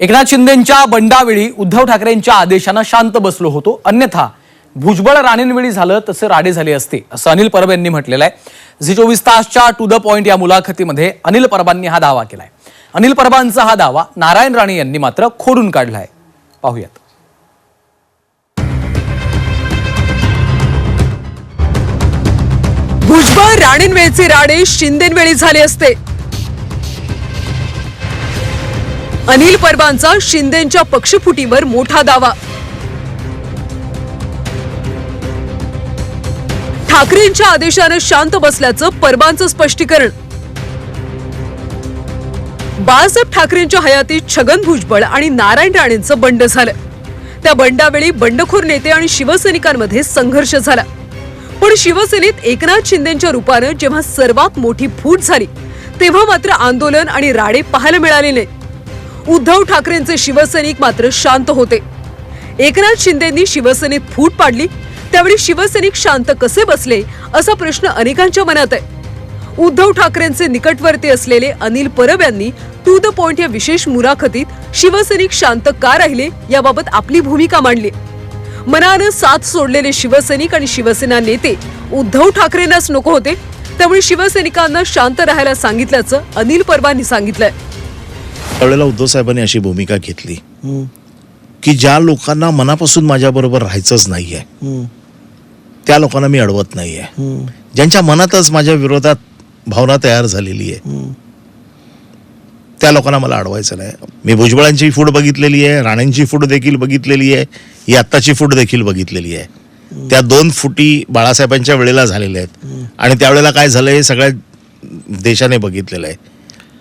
एकनाथ शिंदेंच्या बंडावेळी उद्धव ठाकरेंच्या आदेशानं शांत बसलो होतो. अन्यथा भुजबळ राणेंवेळी झालं तसे राडे झाले असते असं अनिल परब यांनी म्हटलेलं आहे. झी चोवीस तासच्या टू द पॉइंट या मुलाखतीमध्ये अनिल परबांनी हा दावा केलाय. अनिल परबांचा हा दावा नारायण राणे यांनी मात्र खोडून काढलाय. पाहूयात. भुजबळ राणेंवेळचे राडे शिंदेवेळी झाले असते. अनिल परबांचा शिंदेच्या पक्षफुटीवर मोठा दावा. ठाकरेंच्या आदेशानं शांत बसल्याचं परबांचं स्पष्टीकरण. बाळासाहेब ठाकरेंच्या हयातीत छगन भुजबळ आणि नारायण राणेंचं बंड झालं. त्या बंडावेळी बंडखोर नेते आणि शिवसैनिकांमध्ये संघर्ष झाला. पण शिवसेनेत एकनाथ शिंदेच्या रूपानं जेव्हा सर्वात मोठी फूट झाली तेव्हा मात्र आंदोलन आणि राडे पाहायला मिळाले नाही. उद्धव ठाकरेंचे शिवसैनिक मात्र शांत होते. एकनाथ शिंदेंनी शिवसेनेत फूट पाडली त्यावेळी शिवसैनिक शांत कसे बसले असा प्रश्न अनेकांच्या मनात आहे. उद्धव ठाकरेंचे निकटवर्ती असलेले अनिल परब यांनी टू द पॉइंट या विशेष मुलाखतीत शिवसैनिक शांत का राहिले याबाबत आपली भूमिका मांडली. मनानं साथ सोडलेले शिवसैनिक आणि शिवसेना नेते उद्धव ठाकरेंनाच नको होते त्यामुळे शिवसैनिकांना शांत राहायला सांगितल्याचं अनिल परबांनी सांगितलंय. त्यावेळेला उद्धव साहेबांनी अशी भूमिका घेतली. की ज्या लोकांना मनापासून माझ्याबरोबर राहायचंच नाहीये त्या लोकांना मी अडवत नाहीये. ज्यांच्या मनातच माझ्या विरोधात भावना तयार झालेली आहे त्या लोकांना मला अडवायचं नाही. मी भुजबळांची फूट बघितलेली आहे राणेंची फूट देखील बघितलेली आहे ही आत्ताची फूट देखील बघितलेली आहे. त्या दोन फुटी बाळासाहेबांच्या वेळेला झालेल्या आहेत. आणि त्यावेळेला काय झालं हे सगळ्या देशाने बघितलेलं आहे.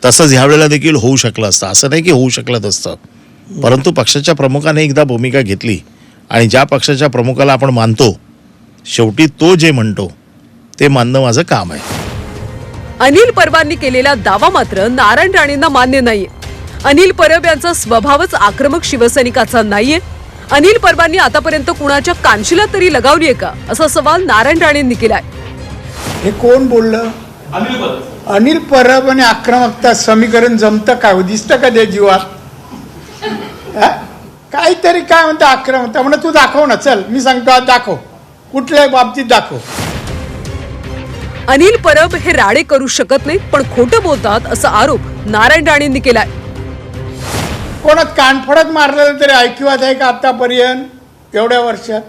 तसंच ह्या वेळेला देखील होऊ शकलं असतं. असं नाही की होऊ शकलं नसतं परंतु पक्षाच्या प्रमुखाने एकदा भूमिका घेतली आणि ज्या पक्षाच्या प्रमुखाला आपण मानतो शेवटी तो जे म्हणतो ते मानणं माझं काम आहे. अनिल परबांनी केलेला दावा मात्र नारायण राणेंना मान्य नाहीये. अनिल परब यांचा स्वभावच आक्रमक शिवसैनिकाचा नाहीये. अनिल परबांनी आतापर्यंत कुणाच्या कानशिला तरी लगावलीये का? असा सवाल नारायण राणेंनी केलाय. हे कोण बोललं? अनिल परब. आणि आक्रमकता समीकरण जमतं काय हो? दिसतं का त्या जीवात? काहीतरी काय म्हणतं आक्रमकता? म्हणून तू दाखव ना चल मी सांगतो दाखव. कुठल्याही बाबतीत दाखव? अनिल परब हे राडे करू शकत नाहीत पण खोटं बोलतात असा आरोप नारायण राणेंनी केलाय. कोणात कानफडत मारलेलं तरी ऐकिवात आहे का आतापर्यंत? एवढ्या वर्षात?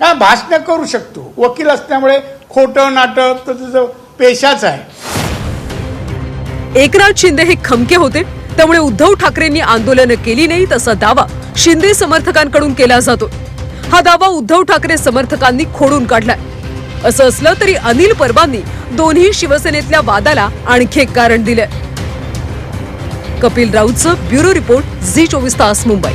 हा भाषण करू शकतो. वकील असल्यामुळे खोटं नाटक तर तुझं पेशाच आहे. एकनाथ शिंदे हे खमके होते त्यामुळे उद्धव ठाकरेंनी आंदोलनं केली नाहीत असा दावा शिंदे समर्थकांकडून केला जातो. हा दावा उद्धव ठाकरे समर्थकांनी खोडून काढलाय. असं असलं तरी अनिल परबांनी दोन्ही शिवसेनेतल्या वादाला आणखी एक कारण दिलंय. कपिल राऊतचं ब्युरो रिपोर्ट झी चोवीस तास मुंबई.